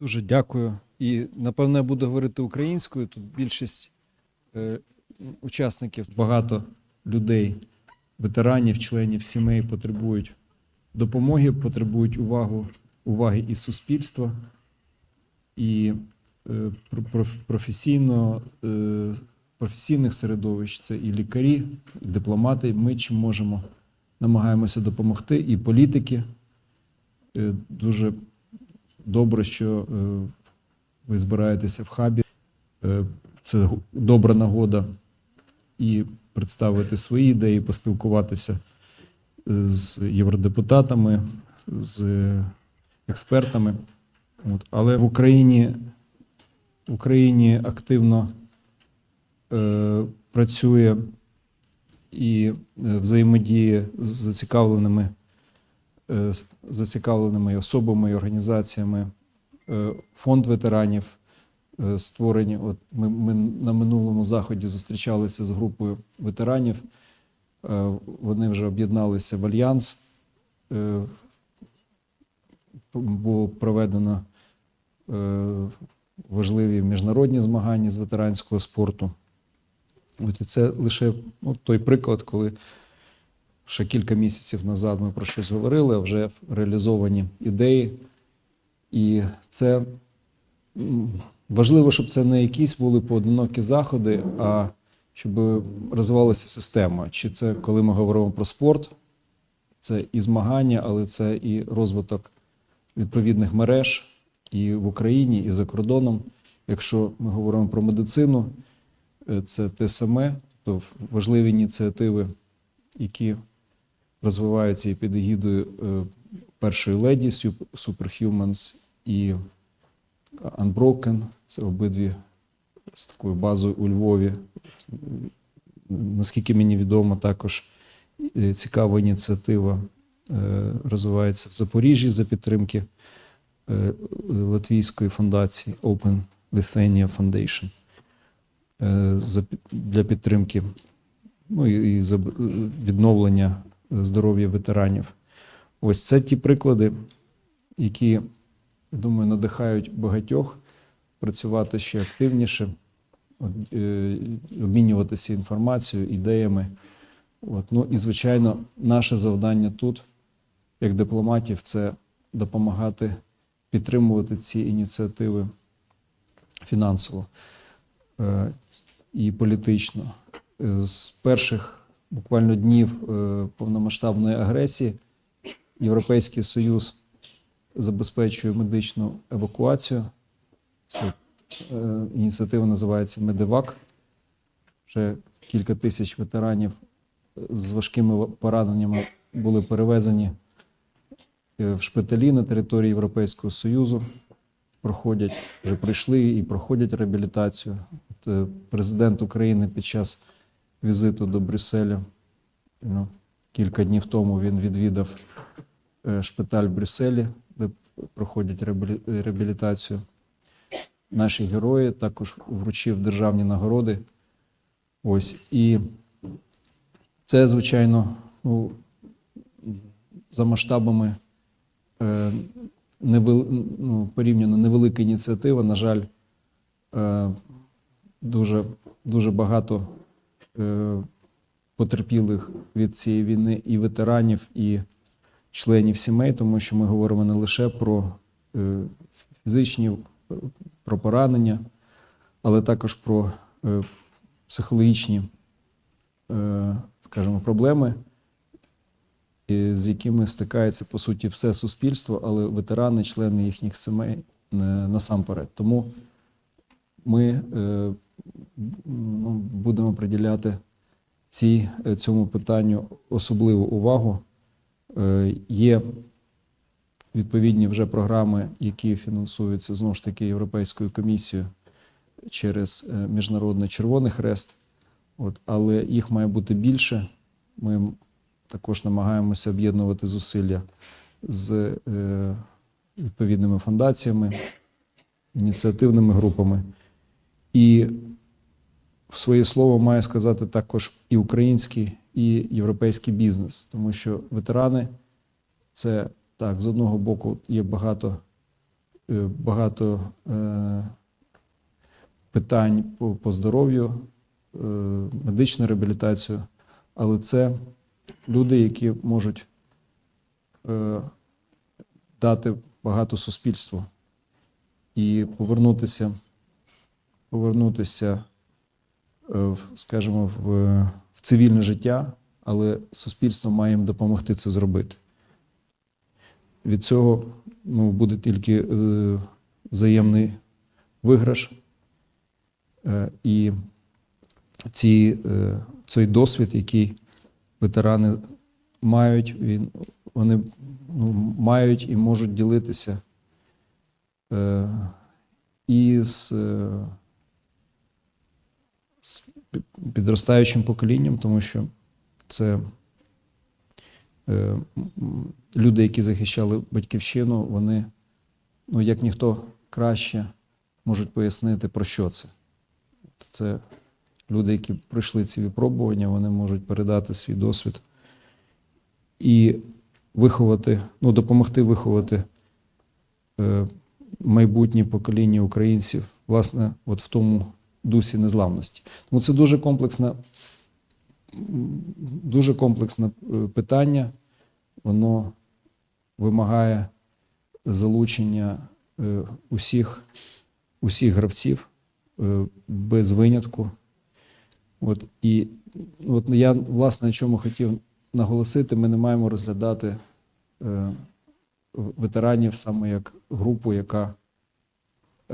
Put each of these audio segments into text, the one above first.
Дуже дякую. І напевно я буду говорити українською. Тут більшість е, учасників, багато людей, ветеранів, членів сімей потребують допомоги, потребують увагу, уваги і суспільства, і е, професійно, е, професійних середовищ це і лікарі, і дипломати. Ми чим можемо намагаємося допомогти, і політики. Е, Дуже добре, що е, ви збираєтеся в хабі. Е, Це добра нагода і представити свої ідеї, поспілкуватися е, з євродепутатами, з експертами. От. Але в Україні, в Україні активно е, працює і взаємодіє з зацікавленими зацікавленими особами і організаціями. Е, Фонд ветеранів е, створені. От ми, ми на минулому заході зустрічалися з групою ветеранів. Е, Вони вже об'єдналися в альянс. Е, Було проведено е, важливі міжнародні змагання з ветеранського спорту. От і це лише ну, той приклад, коли ще кілька місяців назад ми про щось говорили, а вже реалізовані ідеї. І це важливо, щоб це не якісь були поодинокі заходи, а щоб розвивалася система. Чи це коли ми говоримо про спорт, це і змагання, але це і розвиток відповідних мереж і в Україні, і за кордоном. Якщо ми говоримо про медицину, е, це те саме, то важливі ініціативи, які розвиваються і під егідою е, першої леді Superhumans і Unbroken. Це обидві з такою базою у Львові. Наскільки мені відомо, також е, цікава ініціатива е, розвивається в Запоріжжі за підтримки Латвійської фундації Open Lithuania Foundation для підтримки ну, і за відновлення здоров'я ветеранів. Ось це ті приклади, які, я думаю, надихають багатьох працювати ще активніше, е, обмінюватися інформацією, ідеями. От. Ну і, звичайно, наше завдання тут, як дипломатів, це допомагати підтримувати ці ініціативи фінансово е, і політично. Е, З перших буквально днів е, повномасштабної агресії Європейський Союз забезпечує медичну евакуацію. Це е, ініціатива називається Медевак. Вже кілька тисяч ветеранів з важкими пораненнями були перевезені е, в шпиталі на території Європейського Союзу. Проходять, вже прийшли і проходять реабілітацію. От, е, президент України під час візиту до Брюсселя ну, кілька днів тому він відвідав е, шпиталь в Брюсселі, де проходять реабілітацію. Наші герої також вручив державні нагороди. Ось і це, звичайно, ну, за масштабами е, невел, ну, порівняно невелика ініціатива. На жаль, е, дуже, дуже багато потерпілих від цієї війни і ветеранів, і членів сімей, тому що ми говоримо не лише про е, фізичні, е, про поранення, але також про е, психологічні, е, скажімо, проблеми, з якими стикається по суті все суспільство, але ветерани, члени їхніх сімей е, насамперед. Тому ми е, ну, будемо приділяти ці, е, цьому питанню особливу увагу. Е, Є відповідні вже програми, які фінансуються знову ж таки Європейською комісією через Міжнародний Червоний Хрест. От, але їх має бути більше. Ми також намагаємося об'єднувати зусилля з відповідними фундаціями, ініціативними групами. І своє слово має сказати також і український, і європейський бізнес, тому що ветерани це так, з одного боку є багато е, багато е, питань по, по здоров'ю, е, медичну реабілітацію, але це люди, які можуть е, дати багато суспільству і повернутися, повернутися, е, скажімо, в, в цивільне життя, але суспільство має їм допомогти це зробити. Від цього ну, буде тільки е, взаємний виграш. Е, і ці, е, цей досвід, який ветерани мають, він, вони ну, мають і можуть ділитися е, і з, е, з під- підростаючим поколінням, тому що це е, люди, які захищали батьківщину, вони, ну, як ніхто краще можуть пояснити, про що це. Це люди, які пройшли ці випробування, вони можуть передати свій досвід і виховати, ну, допомогти виховати е, майбутнє покоління українців, власне, от в тому дусі незламності. Тому це дуже комплексна, м, дуже комплексне е, питання. Воно вимагає залучення е, усіх, усіх гравців е, без винятку. От, і от я, власне, на чому хотів наголосити, ми не маємо розглядати ветеранів саме як групу, яка,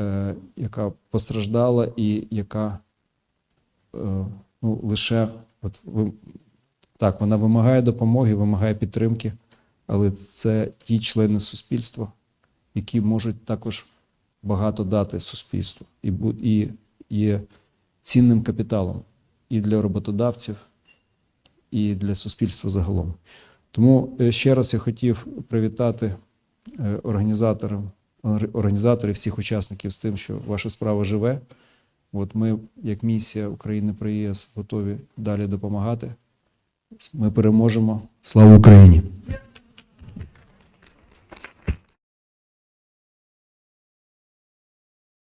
е, яка постраждала і яка е, ну, лише от, так, вона вимагає допомоги, вимагає підтримки, але це ті члени суспільства, які можуть також багато дати суспільству і, і є цінним капіталом і для роботодавців, і для суспільства загалом. Тому е, ще раз я хотів привітати організаторів, організаторів всіх учасників з тим, що ваша справа живе. От ми, як місія України при ЄС, готові далі допомагати. Ми переможемо. Слава Україні!